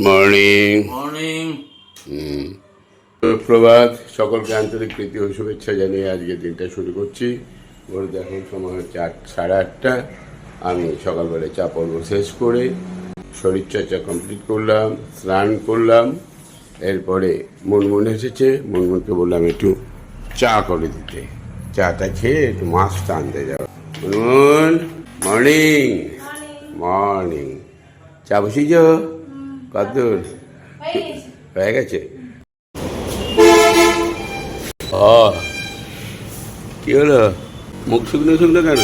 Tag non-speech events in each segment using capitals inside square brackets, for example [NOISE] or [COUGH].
Morning morning প্রভাত সকলকে আন্তরিক প্রীতি ও শুভেচ্ছা জানিয়ে আজকে দিনটা শুরু করছি। ওর এখন সময় হচ্ছে আট সাড়ে আটটা। আমি সকালবেলা চা পর্ব শেষ করে শরীরচর্চা কমপ্লিট করলাম স্নান করলাম। এরপরে মুনমুন এসেছে। মুনমুনকে বললাম একটু চা করে দিতে। চাটা খেয়ে একটু মাছটা আনতে যাও। মুনমুন মর্নিং মর্নিং চা বসিয়েছ কতদূর হয়ে গেছে। ও, কি হলো? মুখ শুকনো শুকনো কেন?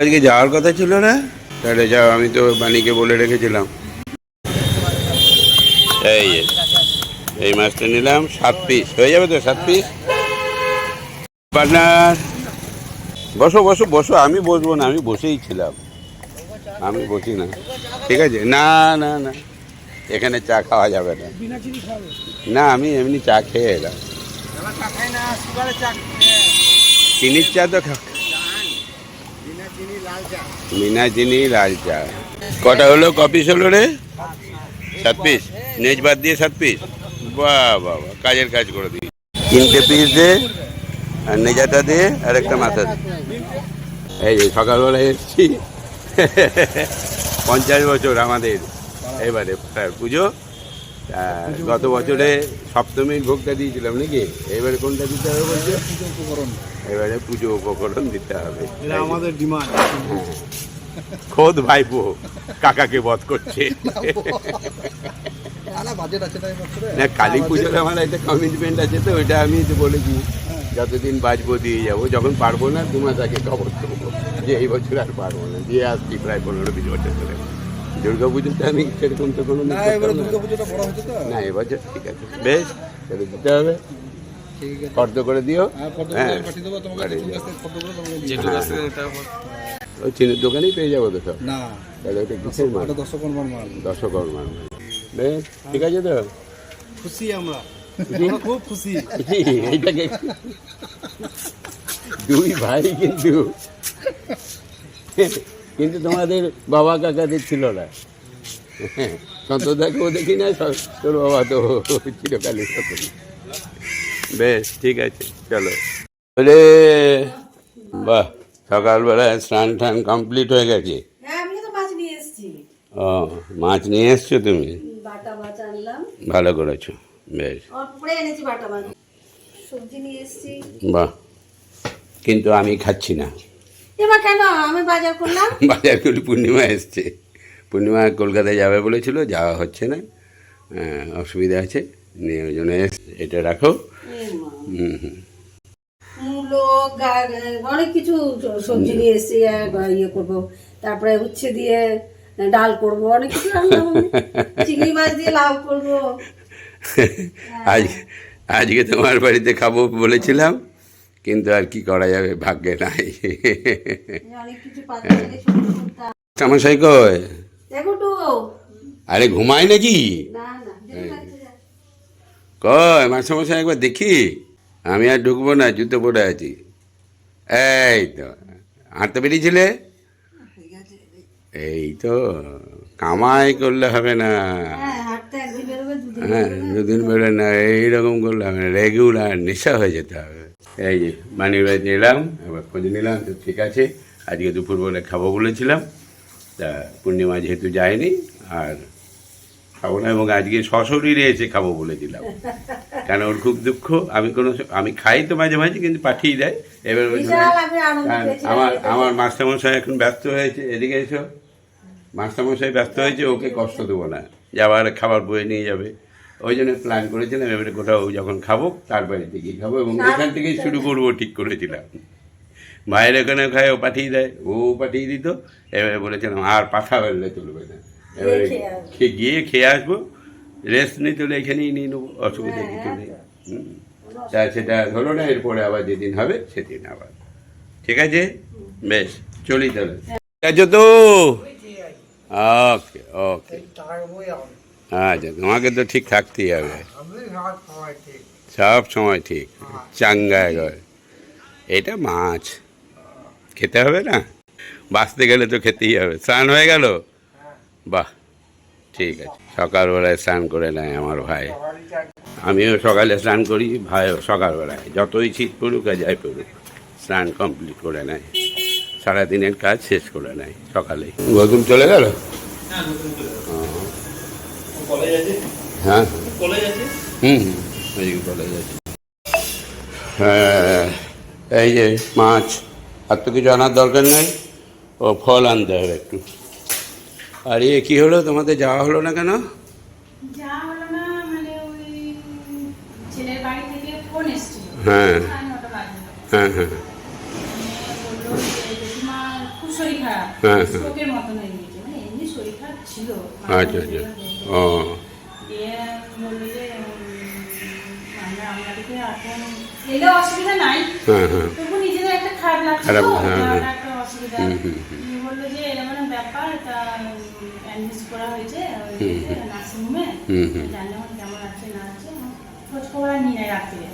আজকে যাওয়ার কথা ছিল না? তাহলে যাও, আমি তো বাণীকে বলে রেখেছিলাম। এই এই মাছটা নিলাম, সাত পিস হয়ে যাবে তো সাত পিস বসো বসো বসো, আমি বসবো না, আমি বসেই ছিলাম। আমি বসি না। ঠিক আছে? না না না। এখানে চা খাওয়া যাবে না। না আমি এমনি চা খেয়ে এলাম। চিনির চা তো বিনা চিনি লাল চা। কটা হলো? ক পিস হলো রে? সাত পিস নেজ বাদ দিয়ে সাত পিস বাহ বাহ বাহ, কাজের কাজ করে দিই তিনটে পিস দে আর নেজাটা দে আর একটা মাথা দে। এই যে সকালবেলা এসেছি। পঞ্চাশ বছর আমাদের। এবারে পুজো। গত বছরে সপ্তমীর ভোগটা দিয়েছিলাম নাকি? এবারে কোনটা দিতে হবে বলছে? এবারে পুজো উপকরণ দিতে হবে। আমাদের ডিমান্ড। খোদ ভাইপো কাকাকে বধ করছে। না কালী পুজোর আমার একটা কমিটমেন্ট আছে তো ওইটা আমি তো বলেছি। যতদিন বাঁচবো দিয়ে যাব যখন পারব না দু তাকে খবর দেবো। যে এই বছর আর পারব না। দিয়ে আসছি প্রায় পনেরো বিশ বছর ধরে। দুর্গা পুজোতে আমি সেরকম তো কোনো না এবারে দুর্গা পুজোটা বড় হচ্ছে তো? না এবছর ঠিক আছে। বেশ। তাহলে দিতে হবে। ঠিক ফর্দ করে দিও। হ্যাঁ হ্যাঁ। এটা ওই চিনির দোকানেই পেয়ে যাব তো সব। না। তাহলে ওটা কিসের মাল? দশকর মাল। বেশ ঠিক আছে তো? খুশি আমরা। আমরা খুব খুশি? এইটাকে দুই ভাই কিন্তু। কিন্তু তোমাদের বাবা কাকাদের ছিল না। সন্তদাকেও দেখি না তোর বাবা তো চিরকালের সাথে বেশ ঠিক আছে চলো। বলে বাহ সকালবেলা স্নান টান কমপ্লিট হয়ে গেছে? হ্যাঁ ও মাছ নিয়ে এসছো তুমি? ভালো করেছ বেশ। বাহ কিন্তু আমি খাচ্ছি না। এবার কেন? আমি বাজার করলাম। [LAUGHS] বাজার করে পূর্ণিমা এসছে। পূর্ণিমা কলকাতায় যাবে বলেছিল যাওয়া হচ্ছে না। অসুবিধা আছে নিয়ে ওই জন্য এটা রাখো। হুম হুম। মূলো অনেক কিছু সবজি নিয়ে এসেছি ইয়ে করব। তারপরে উচ্ছে দিয়ে ডাল করব অনেক কিছু রান্না চিংড়ি মাছ দিয়ে লাউ করব। আজ আজকে তোমার বাড়িতে খাব বলেছিলাম। কিন্তু আর কি করা যাবে? ভাগ্যে নাই। চামচাই কয় আরে ঘুমায় নাকি? কয় মাস্টারমশাই একবার দেখি। আমি আর ঢুকবো না জুতো পরে আছি। এই তো হাঁটতে বেরিয়েছিলে এই তো কামাই করলে হবে না। হ্যাঁ দুদিন হ্যাঁ দুদিন বেরোয় না এইরকম করলে হবে না। রেগুলার নেশা হয়ে যেতে হবে। এই যে মানির বাড়িতে এলাম এবার খোঁজ নিলাম তো ঠিক আছে। আজকে দুপুরবেলা খাব বলেছিলাম। তা পূর্ণিমা যেহেতু যায়নি আর খাব না এবং আজকে সশরীরে এসে খাব বলেছিলাম কেন ওর খুব দুঃখ। আমি কোনো আমি খাই তো মাঝে মাঝে কিন্তু পাঠিয়ে দেয়। এবার আমার আমার মাস্টারমশাই এখন ব্যস্ত হয়েছে এদিকে এসো। মাস্টারমশাই ব্যস্ত হয়েছে ওকে কষ্ট দেবো না। যে আবার খাবার বয়ে নিয়ে যাবে। ওই জন্য প্ল্যান করেছিলাম এবারে কোথাও যখন খাব তার বাড়িতে গিয়ে খাব এবং এখান থেকেই শুরু করব ঠিক করেছিলাম। ভাইয়ের ওখানে খায় ও পাঠিয়ে দেয় ও পাঠিয়ে দিত এবারে বলেছিলাম আর পাঠা বেরলে চলবে না। এবারে খেয়ে গিয়ে খেয়ে আসব রেস্ট নিতে হলে এখানেই নিয়ে নেব অসুবিধা কিছু নেই। তা সেটা হলো না এরপরে আবার যেদিন হবে সেদিন আবার। ঠিক আছে? বেশ চলি তাহলে। ঠিক আছে তো? ওকে ওকে আচ্ছা তোমাকে তো ঠিক থাকতেই হবে। সব সময় ঠিক। চাঙ্গা একবার এটা মাছ। খেতে হবে না? বাঁচতে গেলে তো খেতেই হবে। স্নান হয়ে গেল? বাহ ঠিক আছে। সকালবেলায় স্নান করে নেয় আমার ভাই। আমিও সকালে স্নান করি ভাইও সকালবেলায়। যতই শীত পড়ুক আর যাই পড়ুক স্নান কমপ্লিট করে নেয়। সারাদিনের কাজ শেষ করে নেয় সকালে গৌতম চলে গেল। কলেজ আছে? হ্যাঁ। কলেজ আছে? হুম হুম, ওইদিকে কলেজ আছে। হ্যাঁ এই যে মাছ আর তো কিছু আনার দরকার নেই? ও ফল আনতে হবে একটু। আর ইয়ে কী হলো? তোমাদের যাওয়া হলো না কেন? মানে ওই ছেলের বাড়ি থেকে ফোন এসেছিল। হ্যাঁ। হ্যাঁ হ্যাঁ। খারাপ। হ্যাঁ, হ্যাঁ। হয়ে গেছে মানে এমনি শরীর খারাপ ছিল। আচ্ছা আচ্ছা। ও হ্যাঁ হ্যাঁ। খারাপ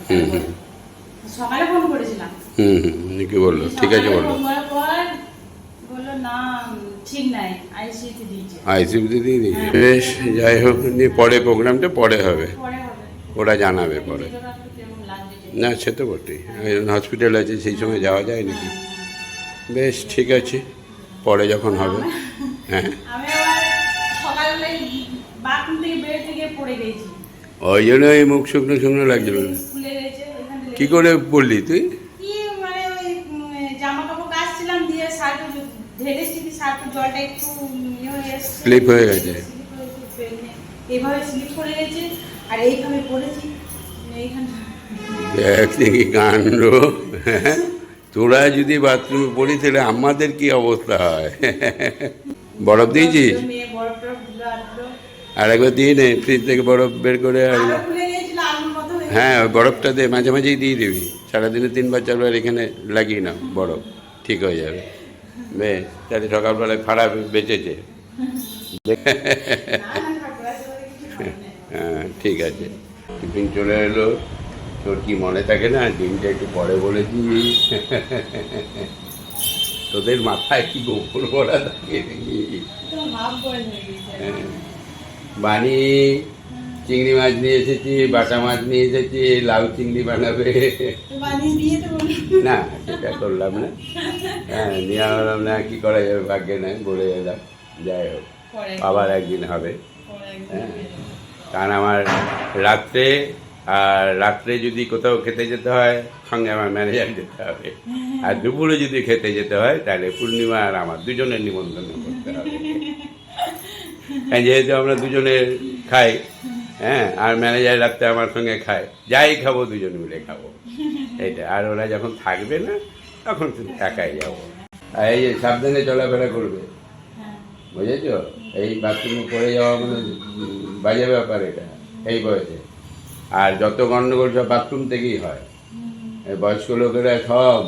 হ্যাঁ, হ্যাঁ। সকালে ফোন করেছিলাম। হুম হুম। কি বলল? ঠিক আছে বলল। বলল না দিয়েছে দিয়ে দিয়েছে বেশ যাই হোক নিয়ে পরে প্রোগ্রামটা পরে হবে। ওরা জানাবে পরে। না সে তো বটেই। হসপিটাল আছে সেই সময় যাওয়া যায় নাকি? বেশ ঠিক আছে। পরে যখন হবে। হ্যাঁ। ওই জন্য এই মুখ শুকনো শুকনো লাগছিল কি করে বললি তুই কি মানে ওই উম, জামা কাপড় কাচছিলাম দিয়ে শার্ট ঢেলেছি দিয়ে শার্টের জলটা একটু ইয়ে হয়ে Slip হয়ে গেছে। Slip হয়েছে, পেনে। এইভাবে স্লিপ করে গেছে আর এইভাবে পড়েছি। এইখানটা দেখ দেখি কাণ্ড? তোরা যদি বাথরুমে পড়ি তাহলে আমাদের কি অবস্থা হয়? বরফ দিয়েছিস? আর একবার দিয়ে নে ফ্রিজ থেকে বরফ বের করে আর হয়ে বরফটা দে মাঝে মাঝেই দিয়ে দিবি। সারাদিনে তিনবার চারবার এখানে লাগিয়ে না বরফ। ঠিক হয়ে যাবে। বেশ তাহলে সকালবেলায় ফাড়া বেঁচেছে। হ্যাঁ ঠিক আছে। টিফিন চলে এলো। তোর কি মনে থাকে না? ডিমটা একটু পরে বলেছি। তোদের মাথায় কি গোপন করা থাকে নাকি? তো চিংড়ি মাছ নিয়ে এসেছি বাটা মাছ নিয়ে এসেছি লাউ চিংড়ি বানাবে। না সেটা করলাম না। হ্যাঁ নিয়ে আনলাম না কি করা যাবে? ভাগ্যে নাই বলে এলাম যাই হোক। আবার একদিন হবে। হ্যাঁ। কারণ আমার রাত্রে আর রাত্রে যদি কোথাও খেতে যেতে হয় সঙ্গে আমার ম্যানেজার যেতে হবে। আর দুপুরে যদি খেতে যেতে হয় তাহলে পূর্ণিমা আর আমার দুজনের নিমন্ত্রণ করতে হবে। [LAUGHS] যেহেতু আমরা দুজনে খাই হ্যাঁ আর ম্যানেজার রাত্রে আমার সঙ্গে খায়। যাই খাব, দুজন মিলে খাব। এটা আর ওরা যখন থাকবে না, তখন শুধু একাই যাব। আর এই যে সাবধানে চলাফেরা করবে। বুঝেছ? এই বাথরুমে পড়ে যাওয়া মানে বাজে ব্যাপার এটা, এই বয়সে। আর যত গন্ডগোল সব বাথরুম থেকেই হয়। বয়স্ক লোকেরা সব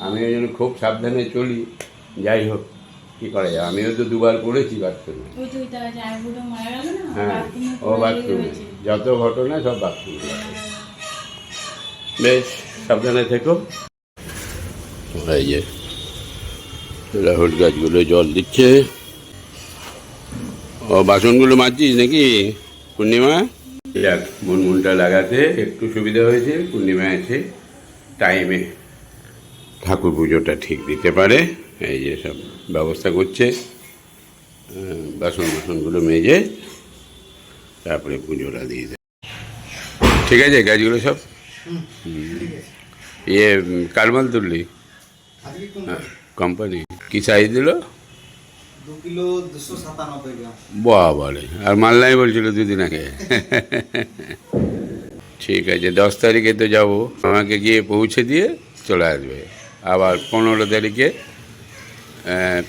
আমি ওই জন্য খুব সাবধানে চলি। যাই হোক। কী করা? যায় আমিও তো দুবার করেছি বাথরুমে হ্যাঁ ও বাথরুমে যত ঘটনা সব বাথরুমে বেশ সাবধানে থেকো। এই যে রাহুল গাছগুলো জল দিচ্ছে। ও বাসনগুলো মাজছিস নাকি পূর্ণিমা? যাক মুনমুনটা লাগাতে একটু সুবিধা হয়েছে পূর্ণিমা আছে টাইমে ঠাকুর পুজোটা ঠিক দিতে পারে। এই যে সব। ব্যবস্থা করছে বাসন বাসনগুলো মেজে তারপরে পুজোটা দিয়ে দেয় ঠিক আছে গাছগুলো সব? ইয়ে কালমাল তুললি? কোম্পানি। কি সাইজ দিল? বাবারে আর মাল্লাই বলছিল দুদিন আগে। ঠিক আছে দশ তারিখে তো যাব। আমাকে গিয়ে পৌঁছে দিয়ে চলে আসবে। আবার পনেরো তারিখে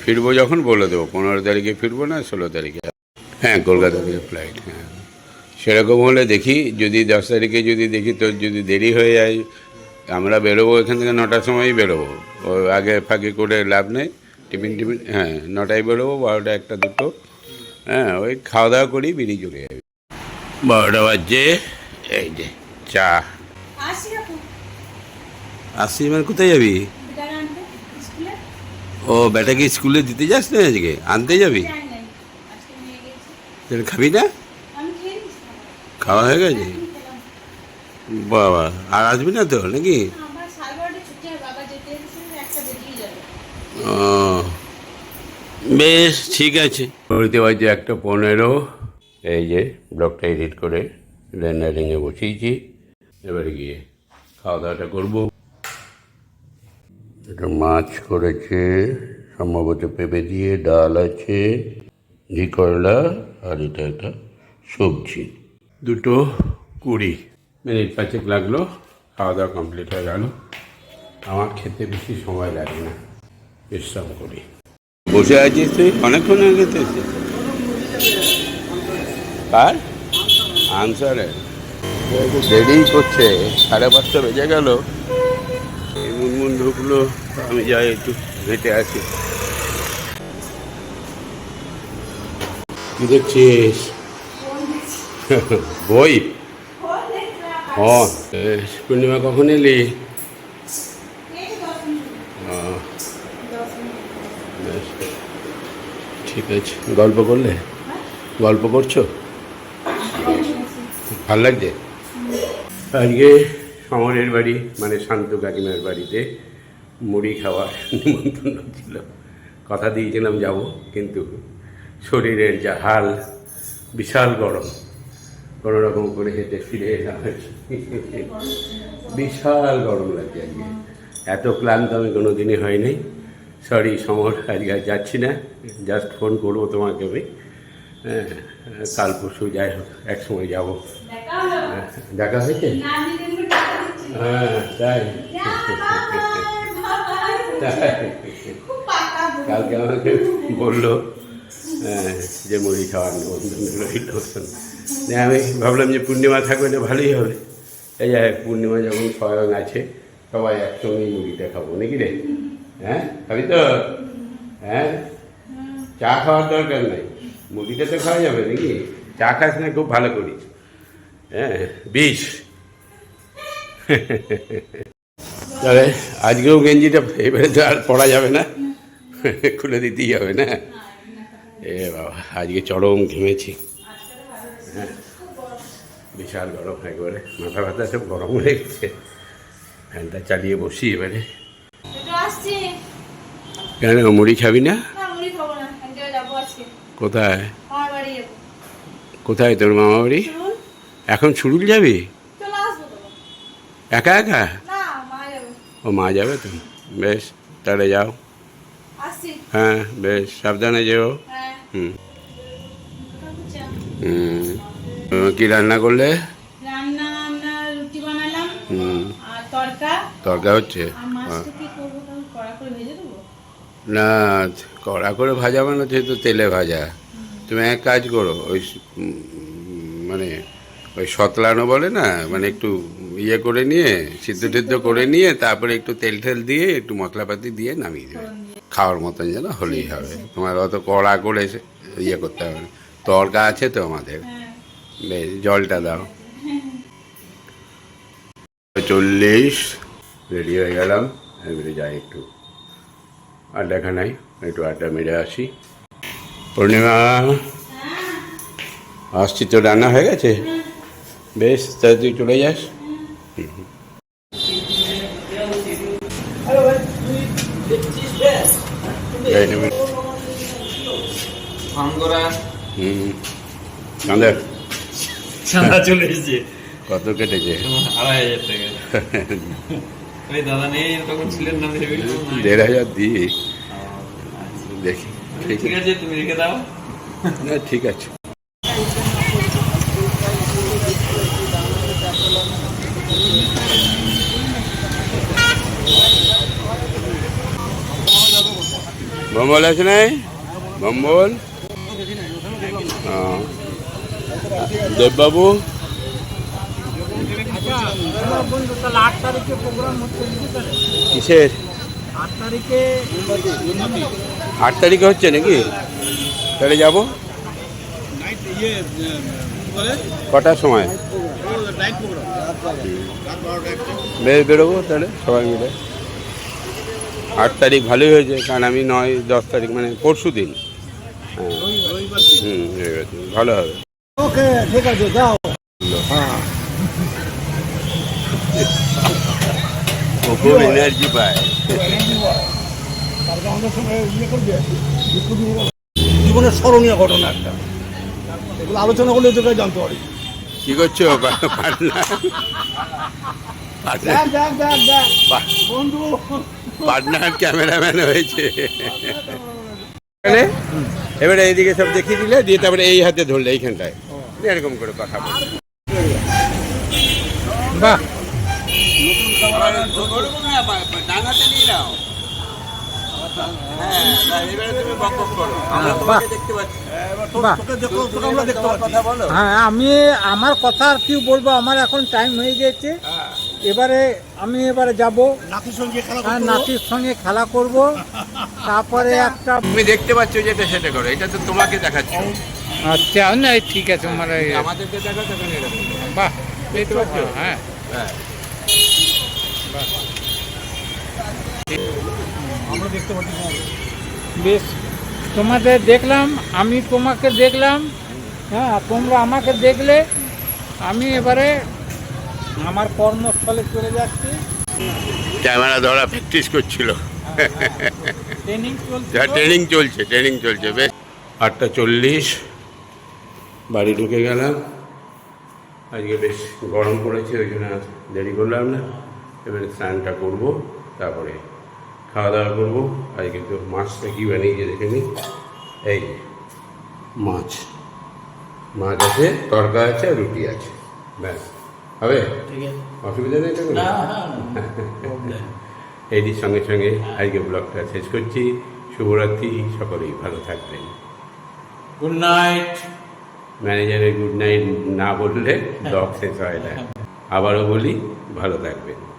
ফিরবো যখন বলে দেবো পনেরো তারিখে ফিরবো না ষোলো তারিখে। হ্যাঁ কলকাতা থেকে ফ্লাইট হ্যাঁ। সেরকম হলে দেখি যদি দশ তারিখে যদি দেখি তোর যদি দেরি হয়ে যায় আমরা বেরোবো এখান থেকে নটার সময়ই বেরোবো। ও আগে ফাঁকে করে লাভ নেই টিফিন টিফিন হ্যাঁ নটায় বেরোবো বারোটা একটা দুটো হ্যাঁ ওই খাওয়া দাওয়া করি বেরিয়ে চলে যাবে। বারোটা বাজছে এই যে চা। আসি আপু। মানে কোথায় যাবি? ও বেটাকে স্কুলে দিতে যাস না আজকে? আনতে যাবি? তাহলে খাবি না? খাওয়া হয়ে গেছে? বাবা আর আসবি না তো নাকি? ও বেশ ঠিক আছে। ঘড়িতে বাজে একটা পনেরো এই যে ব্লগটা এডিট করে রেন্ডারিংয়ে বসিয়েছি। এবারে গিয়ে খাওয়া দাওয়াটা করব। এটা মাছ করেছে, সম্ভবত পেঁপে দিয়ে, ডাল আছে, ঘি করলা, আর এটা একটা সবজি। দুটো কুড়ি মিনিট পাঁচেক লাগল, খাওয়া দাওয়া কমপ্লিট হয়ে গেল। আমার খেতে বেশি সময় লাগে না, বিশ্রাম করি। বসে আছিস তুই? অনেকক্ষণ আগে আর আনসারে দেরি করছে, সাড়ে পাঁচটা বেজে গেল। মুনমুন ঢুকলো। আমি যাই একটু হেঁটে আসি। কি দেখছিস? [LAUGHS] বই? হ্যাঁ পূর্ণিমা কখন এলি? বেশ। ঠিক আছে। গল্প করলে? গল্প করছ? ভালো লাগছে? আজকে সমরের বাড়ি মানে শান্ত কাকিমার বাড়িতে। মুড়ি খাওয়ার নিমন্ত্রণ ছিল। কথা দিয়েছিলাম যাব কিন্তু শরীরের যা হাল বিশাল গরম। কোনো রকম করে হেঁটে ফিরে এলাম। বিশাল গরম লাগছে আজকে। এত ক্লান্ত আমি কোনো দিনই হয়নি। সরি সমর আজকে আর যাচ্ছি না। জাস্ট ফোন করব তোমাকে আমি। হ্যাঁ কাল পরশু যাই হোক এক সময় যাব। দেখা হ্যাঁ, দেখা হয়েছে? হ্যাঁ তাই। কালকে আমাকে বলল হ্যাঁ, যে মুড়ি খাওয়ার নিমন্ত্রণ রইল। আমি ভাবলাম যে পূর্ণিমা থাকবে তো ভালোই হবে। এই যে পূর্ণিমা যখন স্বয়ং আছে সবাই একসঙ্গেই মুড়িটা খাব নাকি রে? হ্যাঁ খাবি তো? হ্যাঁ চা খাওয়ার দরকার নাই। মুড়িটা তো খাওয়া যাবে নাকি? চা খাস না খুব ভালো করিস। হ্যাঁ বিষ। [LAUGHS] তাহলে আজকেও গেঞ্জিটা এবারে তো আর পরা যাবে না। খুলে দিতেই হবে না। এ বাবা আজকে চরম ঘেমেছি। হ্যাঁ বিশাল গরম একবারে মাথা ব্যথা সব গরম হয়ে গেছে। ফ্যানটা চালিয়ে বসি এবারে। কেন মুড়ি খাবি না? কোথায়? কোথায় তোর মামা বাড়ি? এখন শুরুল যাবি? একা একা? ও মা যাবে তো? বেশ তাহলে যাও। হ্যাঁ বেশ সাবধানে যেও। হ্যাঁ। হুম। হুম। কি রান্না করলে? রান্না আপনার রুটি বানালাম হুম। আর তরকা। তরকা হচ্ছে? না কড়া করে ভাজা মানে তো তেলে ভাজা। তুমি এক কাজ করো ওই মানে ওই সতলানো বলে না মানে একটু ইয়ে করে নিয়ে সিদ্ধ টিদ্ধ করে নিয়ে তারপরে একটু তেল টেল দিয়ে একটু মশলাপাতি দিয়ে নামিয়ে দেবে। খাওয়ার মতন যেন হলেই হবে। তোমার অত কড়া করে ইয়ে করতে হবে তরকা আছে তো আমাদের। হ্যাঁ বেশ জলটা দাও। চল্লিশ রেডি হয়ে গেলাম। এবারে যাই একটু আড্ডা খানাই একটু আড্ডা মেরে আসি। পূর্ণিমা আসছি তো রান্না হয়ে গেছে? বেশ তাহলে তুই চলে যাস। চলে এসেছে। কত কেটেছে? আড়াই হাজার টাকা। ওই দাদা নেই তখন ছিলেন না দেড় হাজার দিই দেখি ঠিক ঠিক আছে তুমি রেখে দাও। না ঠিক আছে। বম্বল আছে নাই? বম্বল? হ্যাঁ। দেববাবু? কিসের? আট তারিখে হচ্ছে নাকি? তাহলে যাব। কটার সময়? বেশ বেরোবো তাহলে সবাই মিলে। আট তারিখ ভালোই হয়েছে কারণ আমি নয় দশ তারিখ মানে পরশু দিন। হ্যাঁ। হুম হয়ে ভালো হবে। ওকে ঠিক আছে যাও। খুব এনার্জি পায়। করবে জীবনের স্মরণীয় ঘটনা একটা। এগুলো আলোচনা করলে তোকে জানতে পারি। কি করছ? [LAUGHS] পাটনা পাটনা দেখ দেখ দেখ দেখ। পা- বন্ধু। পাটনার ক্যামেরাম্যান হয়েছে। এবারে এইদিকে সব দেখিয়ে দিলে দিয়ে তারপরে এই হাতে ধরলে এইখানটায়। এরকম করে কথা বল। বাহ বাহ বাহ তোকে দেখো তোকে আমরা দেখতে পাচ্ছি হ্যাঁ আমি আমার কথা আর কি বলব আমার এখন টাইম হয়ে গেছে এবারে আমি এবারে যাব। নাতির সঙ্গে খেলা আর নাতির সঙ্গে খেলা করব। তারপরে একটা তুমি দেখতে পাচ্ছ যেটা সেটা করো এটা তো তোমাকে দেখাচ্ছ। আচ্ছা না ঠিক আছে মানে আমাদেরকে দেখা বাহ এই তো হ্যাঁ। হ্যাঁ। আমরা দেখতে পাচ্ছি। বেশ তোমাদের দেখলাম আমি তোমাকে দেখলাম হ্যাঁ তোমরা আমাকে দেখলে আমি এবারে আমার কর্মস্থলে চলে যাচ্ছি। ক্যামেরা ধরা প্র্যাকটিস করছিল। ট্রেনিং চলছে ট্রেনিং চলছে ট্রেনিং চলছে বেশ। আটটা চল্লিশ বাড়ি ঢুকে গেলাম। আজকে বেশ গরম পড়েছে ওই জন্য আর দেরি করলাম না। এবারে স্নানটা করব তারপরে খাওয়া দাওয়া করব আজকে তো মাছটা কী বানিয়েছে দেখে নি। এই মাছ। মাছ আছে তরকা আছে আর রুটি আছে। ব্যাস। হবে? অসুবিধা নেই তো কোনো? এইটির সঙ্গে সঙ্গে আজকে ব্লগটা শেষ করছি। শুভরাত্রি সকলেই ভালো থাকবেন। গুড নাইট ম্যানেজারের গুড নাইট না বললে ব্লগ শেষ হয় না। আবারও বলি ভালো থাকবেন।